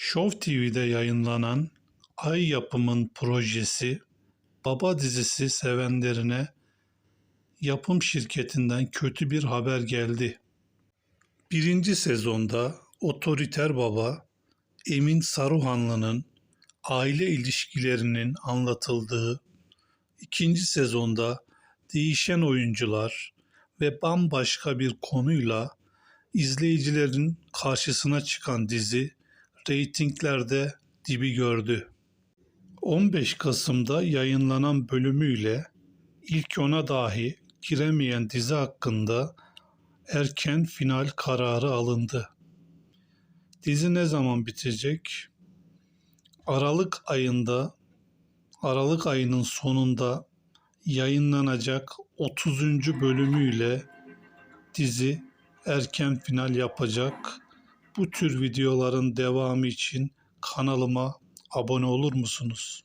Show TV'de yayınlanan Ay Yapım'ın projesi Baba dizisi sevenlerine yapım şirketinden kötü bir haber geldi. Birinci sezonda otoriter baba Emin Saruhanlı'nın aile ilişkilerinin anlatıldığı, ikinci sezonda değişen oyuncular ve bambaşka bir konuyla izleyicilerin karşısına çıkan dizi reytinglerde dibi gördü. 15 Kasım'da yayınlanan bölümüyle ilk ona dahi giremeyen dizi hakkında erken final kararı alındı. Dizi ne zaman bitecek? Aralık ayında Aralık ayının sonunda yayınlanacak 30. bölümüyle dizi erken final yapacak. Bu tür videoların devamı için kanalıma abone olur musunuz?